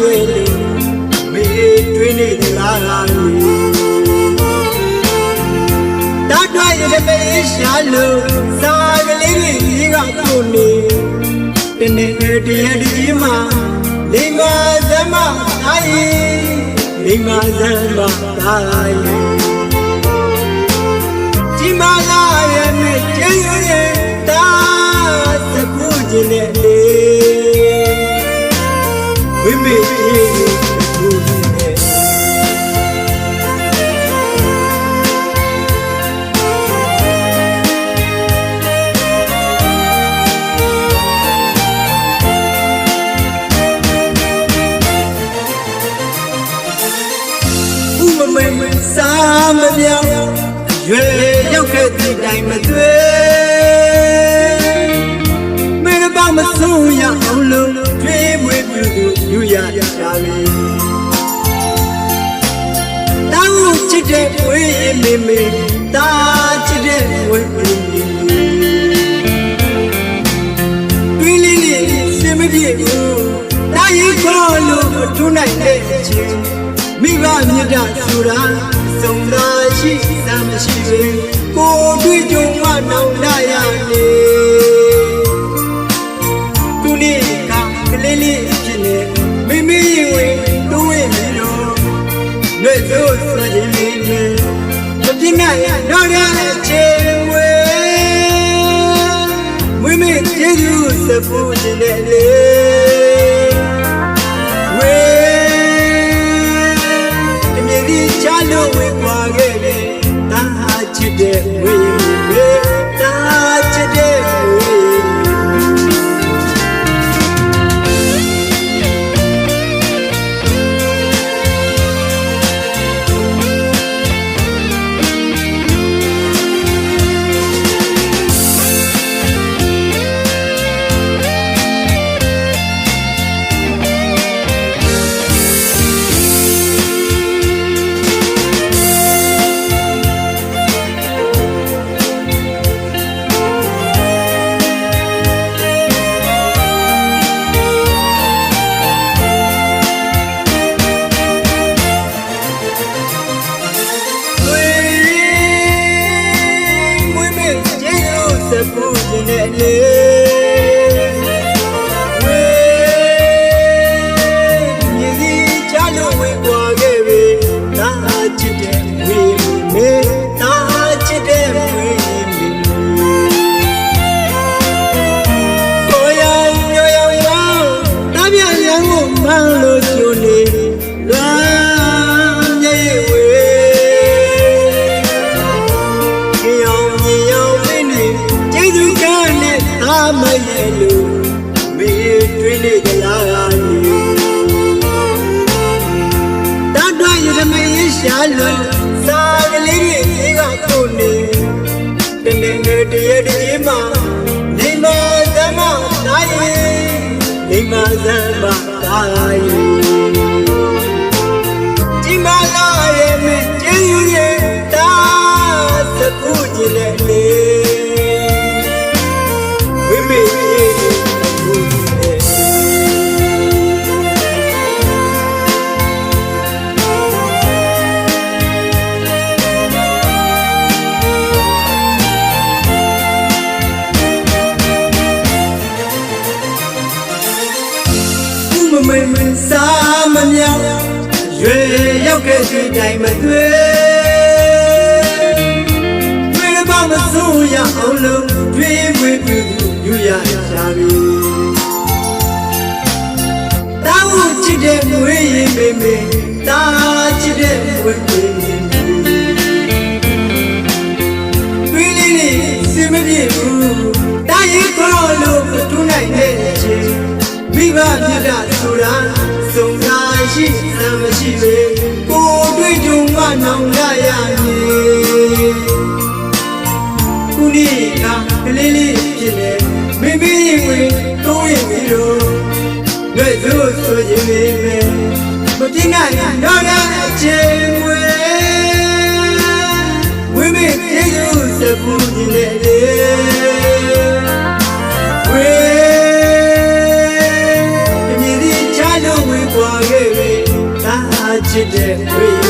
ရွေလေမေတွင်းနေသလားလားတာတွားရတဲ့မေရှာလို့စာကလေးတွေဒီကကိုနေတနေ့တည်းတည်းမှာလိမ္မာသမသာယေလိမ္မာသမသာယေဒီ မလာရဲ့မေကျေးဇူးရဲ့တာသကူခြင်းနဲ့လေဝိမေကျေးဇူးသကူခြင်းနဲ့ဥမမေမစာမပြောင်း ရွယ်ရောက်ခဲ့တဲ့တိုင်မသွေမင်းဘာမဆုံးရအောင်လို့ထွေးမွေးပြုသူယူရတာလေတောင်းချစ်တဲ့ဝေးမေမေတာချစ်တဲ့ဝေးမေမေတွင်းလေးလေးစင်မပြေဘူးတာရီခေါ်လို့မထူးနိုင်တဲ့အချင်းမိဘမြတ်တာဆိုတာစုံသာ ရှိသမရှိပဲကိုတွေ့ကြုံမနောင်တရနေခုနေ့ကကလေးလေးအဖြစ်နဲ့မိမိရင်ဝင်တိုးဝင်ပြီးတော့လွတ်စိုးဆိုခြင်းလေးနဲ့မပြင်းနိုင်တော့တဲ့အချိန်ဝေမွေးမေကျေးဇူးစပူခြင်းနဲ့လေ ချစ် ရှာလို့စာကလေးတွေဒီကကိုနေတနေ့နေ့တည်းတည်းမှာနေမသမတိုင်းနေမသမတိုင်း ရောက်ခဲ့ရှိတိုင်းမတွေ့တွေ့မှမစိုးရအောင်လို့တွေ့ဝေပြူယူရရှာပြီတောင်းချစ်တဲ့မွေးရင်မေမေတာချစ်တဲ့ဝေပြူတွေ့လေးလေးစင်မပြေဘူးတာရင်ခေါ်လို့မတူနိုင်တဲ့ချင်းမိဘမြတ်ဆိုတာစုံသာရှိသမရှိလေ ကိုတွေ့ကြုံကနောင်ရရမည်ခုနေ့ကလေးလေးဖြစ်နေမိမိရင်ဝင်တုံးရင်ပြီးတော့လက်စိုးဆိုရင်ပဲမတင်နိုင်တော့တဲ့အချိန်ဝဲဝိမေကျေးဇူးစပူးနေတဲ့ ခဲ့ပြီ